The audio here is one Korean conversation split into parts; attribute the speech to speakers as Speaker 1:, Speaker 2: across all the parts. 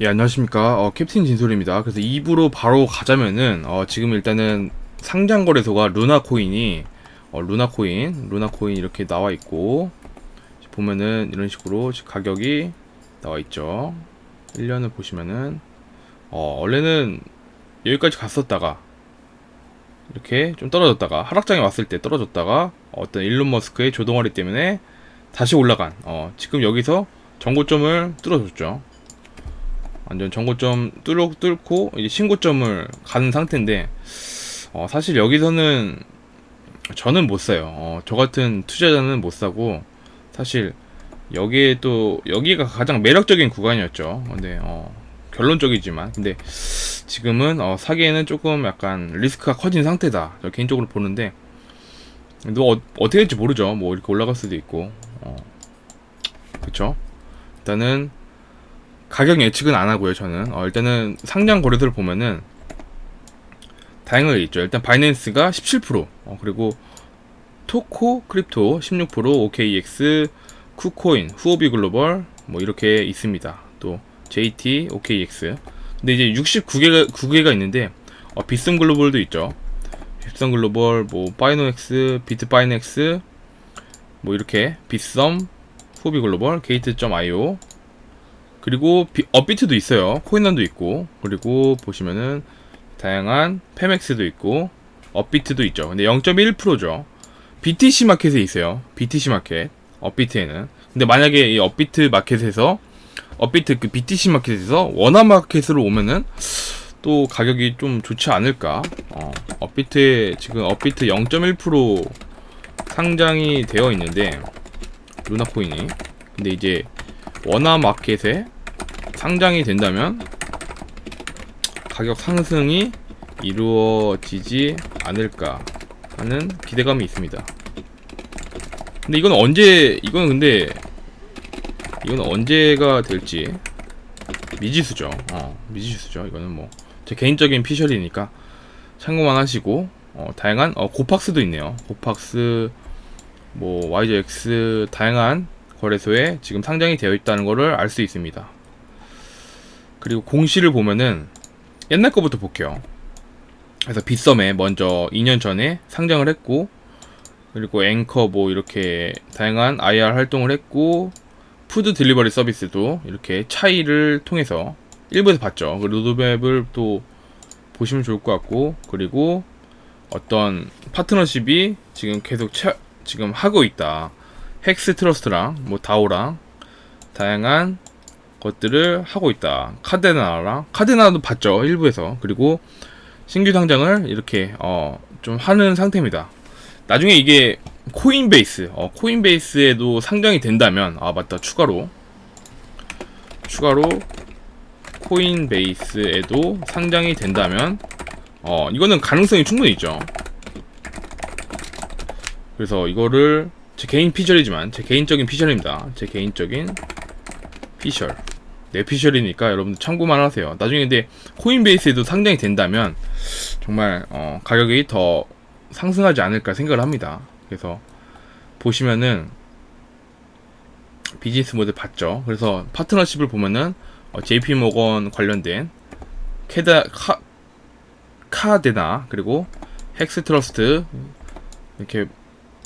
Speaker 1: 예, 안녕하십니까. 어, 캡틴 진솔입니다. 그래서 2부로 바로 가자면은, 어, 지금 일단은 상장 거래소가 루나 코인이, 어, 루나 코인, 루나 코인 이렇게 나와 있고, 보면은 이런 식으로 가격이 나와 있죠. 1년을 보시면은, 어, 원래는 여기까지 갔었다가, 이렇게 좀 떨어졌다가, 하락장에 왔을 때 떨어졌다가, 어떤 일론 머스크의 조동아리 때문에 다시 올라간, 어, 지금 여기서 정고점을 뚫어줬죠. 완전 정고점 뚫어 뚫고 이제 신고점을 가는 상태인데 어, 사실 여기서는 저는 못 사요. 어, 저 같은 투자자는 못 사고 사실 여기에 또 여기가 가장 매력적인 구간이었죠. 근데 어, 결론적이지만 근데 지금은 어, 사기에는 조금 약간 리스크가 커진 상태다. 저 개인적으로 보는데 너 어, 어떻게 될지 모르죠. 뭐 이렇게 올라갈 수도 있고 어, 그쵸? 일단은 가격 예측은 안 하고요, 저는. 어, 일단은 상장 거래소를 보면은 다양하게 있죠. 일단 바이낸스가 17%, 어, 그리고 토코 크립토 16%, OKX, 쿠코인, 후오비 글로벌 뭐 이렇게 있습니다. 또 JT, OKX. 근데 이제 69개가 9개가 있는데 어, 빗썸 글로벌도 있죠. 빗썸 글로벌, 뭐 파이노엑스, 비트파이넥스 뭐 이렇게 빗썸, 후오비 글로벌, 게이트.io 그리고 비, 업비트도 있어요. 코인런도 있고 그리고 보시면은 다양한 페맥스도 있고 업비트도 있죠. 근데 0.1%죠. BTC 마켓에 있어요. BTC 마켓 업비트에는. 근데 만약에 이 업비트 마켓에서 업비트 그 BTC 마켓에서 원화 마켓으로 오면은 또 가격이 좀 좋지 않을까. 어, 업비트에 지금 업비트 0.1% 상장이 되어 있는데 루나 코인이. 근데 이제 원화 마켓에 상장이 된다면 가격 상승이 이루어지지 않을까 하는 기대감이 있습니다. 근데 이건 언제 이건 근데 이건 언제가 될지 미지수죠. 어, 미지수죠. 이거는 뭐 제 개인적인 피셜이니까 참고만 하시고 어, 다양한 어, 고팍스도 있네요. 고팍스 뭐 YJX 다양한 거래소에 지금 상장이 되어 있다는 것을 알 수 있습니다. 그리고 공시를 보면은 옛날 거부터 볼게요. 그래서 빗썸에 먼저 2년 전에 상장을 했고 그리고 앵커 뭐 이렇게 다양한 IR 활동을 했고 푸드 딜리버리 서비스도 이렇게 차이를 통해서 일부에서 봤죠. 그 로드맵을 또 보시면 좋을 것 같고 그리고 어떤 파트너십이 지금 계속 차, 지금 하고 있다. 헥스 트러스트랑 뭐 다오랑 다양한 것들을 하고 있다. 카데나랑 카데나도 봤죠 일부에서 그리고 신규 상장을 이렇게 어 좀 하는 상태입니다. 나중에 이게 코인베이스 어 코인베이스에도 상장이 된다면 아 맞다 추가로 추가로 코인베이스에도 상장이 된다면 어 이거는 가능성이 충분히 있죠. 그래서 이거를 제 개인 피셜이지만 제 개인적인 피셜입니다. 제 개인적인 피셜. 내 피셜이니까 여러분들 참고만 하세요. 나중에 근데 코인베이스에도 상장이 된다면 정말 어, 가격이 더 상승하지 않을까 생각을 합니다. 그래서 보시면은 비즈니스 모델 봤죠. 그래서 파트너십을 보면은 어, JP 모건 관련된 캐다 카 카데나 그리고 헥스 트러스트 이렇게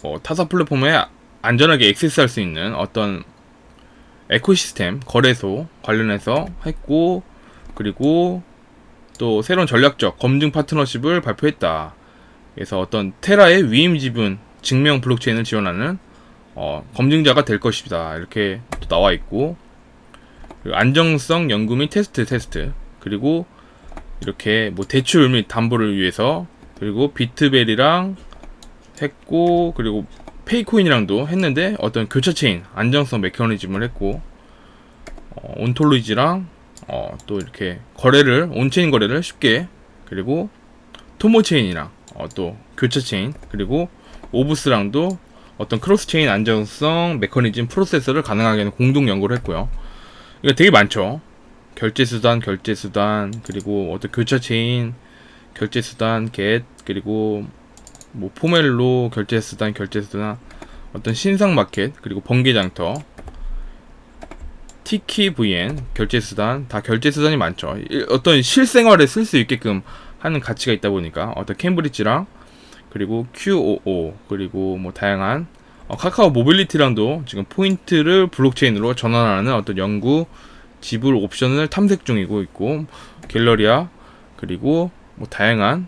Speaker 1: 뭐 타사 플랫폼에 안전하게 액세스할 수 있는 어떤 에코시스템 거래소 관련해서 했고 그리고 또 새로운 전략적 검증 파트너십을 발표했다. 그래서 어떤 테라의 위임 지분 증명 블록체인을 지원하는 어, 검증자가 될 것이다. 이렇게 또 나와 있고 안정성 연구 및 테스트 테스트 그리고 이렇게 뭐 대출 및 담보를 위해서 그리고 비트벨이랑 했고 그리고 페이코인이랑도 했는데 어떤 교차 체인 안정성 메커니즘을 했고 어, 온톨로지랑 어, 또 이렇게 거래를 온체인 거래를 쉽게 그리고 토모 체인이랑 어, 또 교차 체인 그리고 오브스랑도 어떤 크로스 체인 안정성 메커니즘 프로세서를 가능하게 하는 공동 연구를 했고요. 이거 되게 많죠. 결제 수단, 결제 수단, 그리고 어떤 교차 체인, 결제 수단, 겟, 그리고 뭐 포멜로 결제 수단, 결제 수단, 어떤 신상 마켓, 그리고 번개 장터, 티키 VN 결제 수단 다 결제 수단이 많죠. 이- 어떤 실생활에 쓸 수 있게끔 하는 가치가 있다 보니까 어떤 캠브리지랑 그리고 QOO 그리고 뭐 다양한 어, 카카오 모빌리티랑도 지금 포인트를 블록체인으로 전환하는 어떤 연구 지불 옵션을 탐색 중이고 있고 갤러리아 그리고 뭐 다양한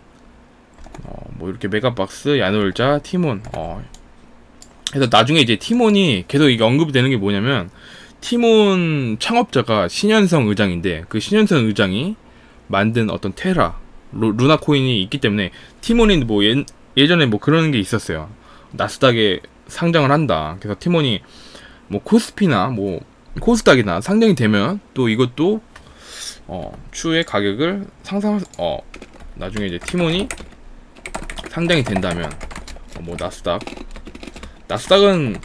Speaker 1: 어, 뭐 이렇게 메가박스 야놀자 티몬 어. 그래서 나중에 이제 티몬이 계속 이게 언급이 되는 게 뭐냐면 티몬 창업자가 신현성 의장인데 그 신현성 의장이 만든 어떤 테라 루, 루나 코인이 있기 때문에 티몬이 뭐 예, 예전에 뭐 그런 게 있었어요. 나스닥에 상장을 한다. 그래서 티몬이 뭐 코스피나 뭐 코스닥이나 상장이 되면 또 이것도 어 추후에 가격을 상상 어 나중에 이제 티몬이 상장이 된다면 어, 뭐 나스닥 나스닥은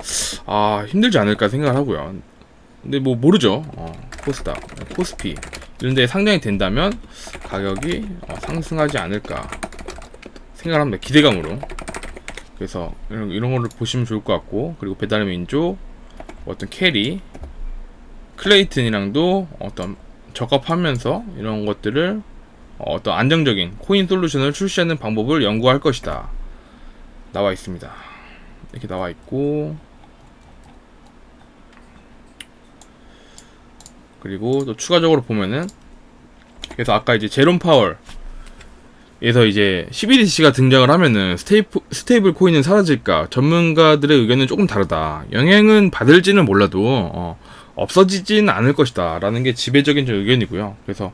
Speaker 1: 아 힘들지 않을까 생각을 하고요. 근데 뭐 모르죠. 어, 코스닥, 코스피 이런데 상장이 된다면 가격이 어, 상승하지 않을까 생각을 합니다. 기대감으로. 그래서 이런, 이런 거를 보시면 좋을 것 같고 그리고 배달의 민족 어떤 캐리 클레이튼이랑도 어떤 적합하면서 이런 것들을 어, 어떤 안정적인 코인 솔루션을 출시하는 방법을 연구할 것이다. 나와 있습니다. 이렇게 나와 있고 그리고 또 추가적으로 보면은 그래서 아까 이제 제롬 파월 에서 이제 CBDC가 등장을 하면은 스테이프, 스테이블 코인은 사라질까 전문가들의 의견은 조금 다르다 영향은 받을지는 몰라도 어, 없어지진 않을 것이다 라는 게 지배적인 좀 의견이고요 그래서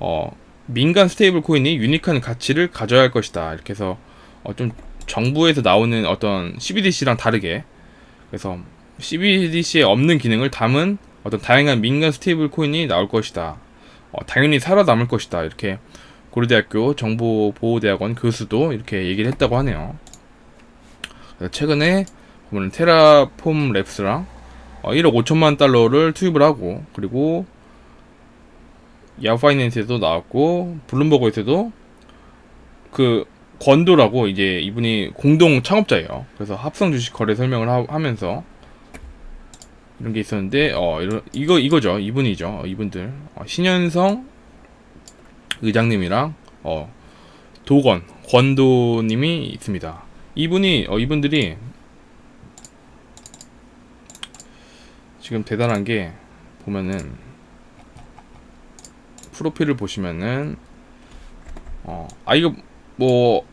Speaker 1: 어, 민간 스테이블 코인이 유니크한 가치를 가져야 할 것이다 이렇게 해서 어, 좀 정부에서 나오는 어떤 CBDC랑 다르게 그래서 CBDC에 없는 기능을 담은 어떤 다양한 민간 스테이블 코인이 나올 것이다. 어, 당연히 살아남을 것이다. 이렇게 고려대학교 정보보호대학원 교수도 이렇게 얘기를 했다고 하네요. 최근에 보면 테라폼 랩스랑 어, 1억 5천만 달러를 투입을 하고 그리고 야후파이낸스에도 나왔고 블룸버그에서도 그 권도라고 이제 이분이 공동 창업자예요. 그래서 합성 주식 거래 설명을 하, 면서 이런 게 있었는데 어 이런 이거 이거죠. 이분이죠. 어, 이분들 어, 신현성 의장님이랑 어 도건 권도님이 있습니다. 이분이 어 이분들이 지금 대단한 게 보면은 프로필을 보시면은 어 아 이거 뭐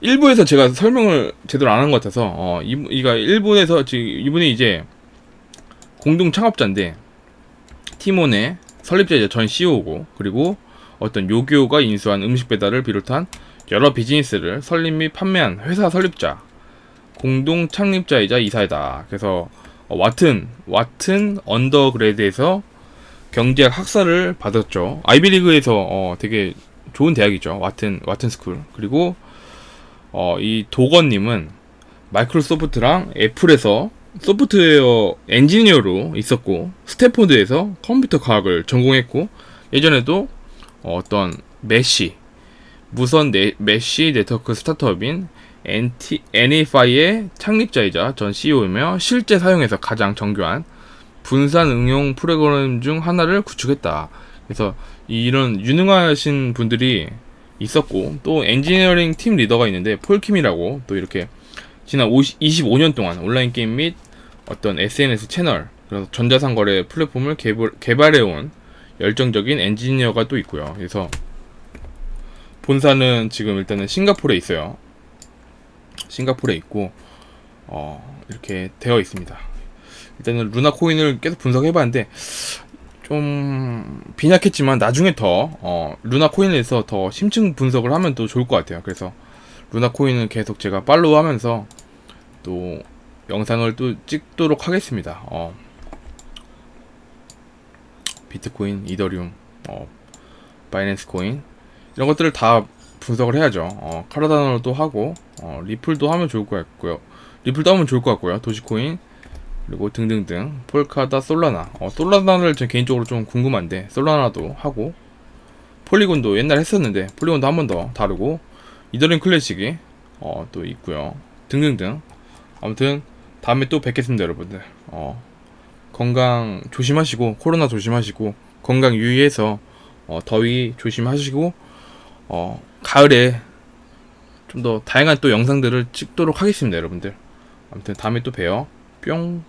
Speaker 1: 일부에서 제가 설명을 제대로 안 한 것 같아서 어 이, 이가 일부에서 지금 이분이 이제 공동 창업자인데 티몬의 설립자이자 전 CEO고 그리고 어떤 요교가 인수한 음식 배달을 비롯한 여러 비즈니스를 설립 및 판매한 회사 설립자 공동 창립자이자 이사이다. 그래서 어, 와튼 와튼 언더그레드에서 경제학 학사를 받았죠. 아이비리그에서 어, 되게 좋은 대학이죠. 와튼 와튼 스쿨. 그리고 어, 이 도건님은 마이크로소프트랑 애플에서 소프트웨어 엔지니어로 있었고 스태포드에서 컴퓨터 과학을 전공했고 예전에도 어, 어떤 메시 무선 네, 메시 네트워크 스타트업인 NT, NFI의 창립자이자 전 CEO이며 실제 사용해서 가장 정교한 분산 응용 프로그램 중 하나를 구축했다. 그래서 이런 유능하신 분들이 있었고 또 엔지니어링 팀 리더가 있는데 폴킴이라고 또 이렇게 지난 50, 25년 동안 온라인 게임 및 어떤 SNS 채널 그래서 전자상거래 플랫폼을 개발, 개발해온 열정적인 엔지니어가 또 있고요. 그래서 본사는 지금 일단은 싱가포르에 있어요. 싱가포르에 있고 어, 이렇게 되어 있습니다. 일단은 루나 코인을 계속 분석해봤는데 좀 빈약했지만 나중에 더 어, 루나 코인에서 더 심층 분석을 하면 또 좋을 것 같아요. 그래서 루나 코인은 계속 제가 팔로우하면서 또 영상을 또 찍도록 하겠습니다. 어, 비트코인, 이더리움, 어, 바이낸스 코인 이런 것들을 다 분석을 해야죠. 어, 카라다노도 하고 어, 리플도 하면 좋을 것 같고요. 리플도 하면 좋을 것 같고요. 도지코인 그리고 등등등 폴카다 솔라나 어, 솔라나를 저 개인적으로 좀 궁금한데 솔라나도 하고 폴리곤도 옛날에 했었는데 폴리곤도 한 번 더 다르고 이더리움 클래식이 어, 또 있고요 등등등 아무튼 다음에 또 뵙겠습니다 여러분들 어, 건강 조심하시고 코로나 조심하시고 건강 유의해서 어, 더위 조심하시고 어, 가을에 좀 더 다양한 또 영상들을 찍도록 하겠습니다, 여러분들. 아무튼 다음에 또 봬요. 뿅.